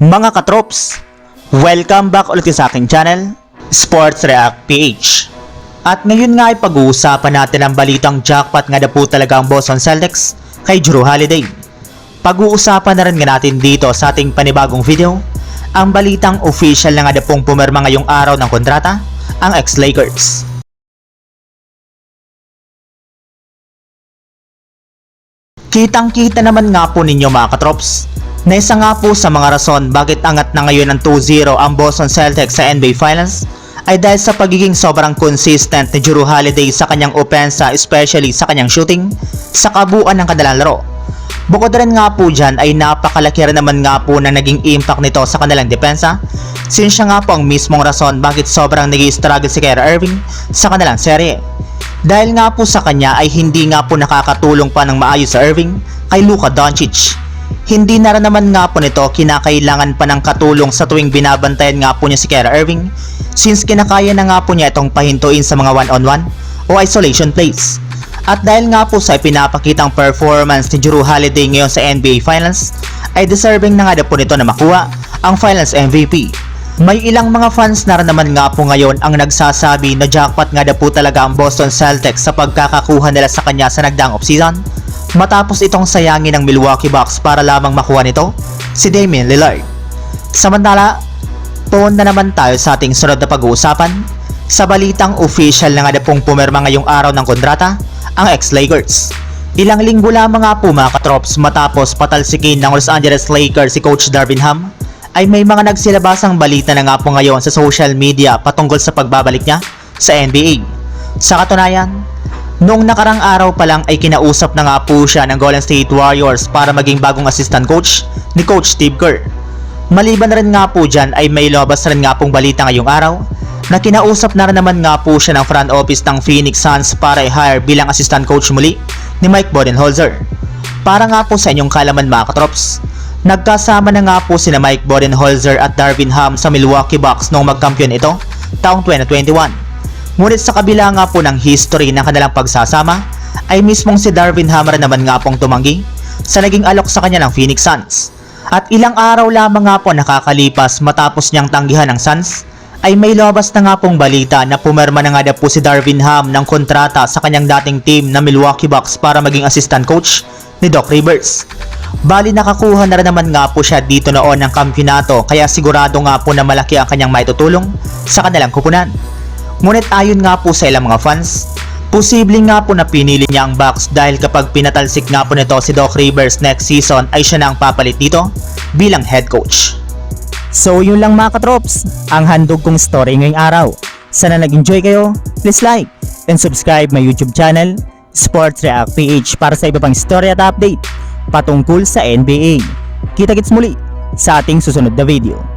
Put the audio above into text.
Mga katrops, welcome back ulit sa aking channel, Sports React PH. At ngayon nga ay pag-uusapan natin ang balitang jackpot nga na po talaga ang Boston Celtics kay Drew Holiday. Pag-uusapan na rin nga natin dito sa ating panibagong video, ang balitang official na nga na pong pumirma ngayong araw ng kontrata, ang ex-Lakers. Kitang-kita naman nga po ninyo mga katrops na isa nga po sa mga rason bakit angat na ngayon ng 2-0 ang Boston Celtics sa NBA Finals ay dahil sa pagiging sobrang consistent ni Jrue Holiday sa kanyang opensa especially sa kanyang shooting sa kabuuan ng kanilang laro. Bukod rin nga po dyan ay napakalaki rin naman nga po na naging impact nito sa kanilang depensa since siya nga po ang mismong rason bakit sobrang nag struggle si Kyrie Irving sa kanilang serye. Dahil nga po sa kanya ay hindi nga po nakakatulong pa ng maayos sa Irving kay Luka Doncic. Hindi na rin naman nga po nito kinakailangan pa ng katulong sa tuwing binabantayan nga po niya si Kyrie Irving since kinakaya na nga po niya itong pahintuin sa mga one-on-one o isolation plays. At dahil nga po sa ipinapakitang performance ni Jrue Holiday ngayon sa NBA Finals, ay deserving na nga po nito na makuha ang Finals MVP. May ilang mga fans na naman nga po ngayon ang nagsasabi na jackpot nga po talaga ang Boston Celtics sa pagkakakuha nila sa kanya sa nagdaang offseason matapos itong sayangin ng Milwaukee Bucks para lamang makuha nito si Damian Lillard. Samantala, tuon na naman tayo sa ating sunod na pag-uusapan sa balitang official na nga na pong pumirma ngayong araw ng kontrata ang ex-Lakers. Ilang linggo lamang nga po mga katrops matapos patalsikin ng Los Angeles Lakers si Coach Darvin Ham ay may mga nagsilabasang balita na nga po ngayon sa social media patungkol sa pagbabalik niya sa NBA. Sa katunayan, noong nakarang araw pa lang ay kinausap na nga po siya ng Golden State Warriors para maging bagong assistant coach ni Coach Steve Kerr. Maliban na rin nga po dyan ay may lobas rin nga pong balita ngayong araw na kinausap na rin naman nga po siya ng front office ng Phoenix Suns para i-hire bilang assistant coach muli ni Mike Budenholzer. Para nga po sa inyong kalaman mga katrops, nagkasama na nga po sina Mike Budenholzer at Darvin Ham sa Milwaukee Bucks noong magkampiyon ito taong 2021. Ngunit sa kabila nga po ng history ng kanilang pagsasama, ay mismong si Darvin Ham rin naman nga pong tumanggi sa naging alok sa kanya ng Phoenix Suns. At ilang araw lamang nga po nakakalipas matapos niyang tanggihan ng Suns, ay may lobas na nga pong balita na pumirma na nga na po si Darvin Ham ng kontrata sa kanyang dating team na Milwaukee Bucks para maging assistant coach ni Doc Rivers. Bali nakakuha na rin naman nga po siya dito noon ng kampyonato kaya sigurado nga po na malaki ang kanyang maitutulong sa kanilang kupunan. Ngunit ayon nga po sa ilang mga fans, posibleng nga po na pinili niya ang Bucks dahil kapag pinatalsik nga po nito si Doc Rivers next season ay siya na ang papalit dito bilang head coach. So yun lang mga katrops, ang handog kong story ngayong araw. Sana nag-enjoy kayo, please like and subscribe my YouTube channel, Sports React PH para sa iba pang story at update patungkol sa NBA. Kita-kits muli sa ating susunod na video.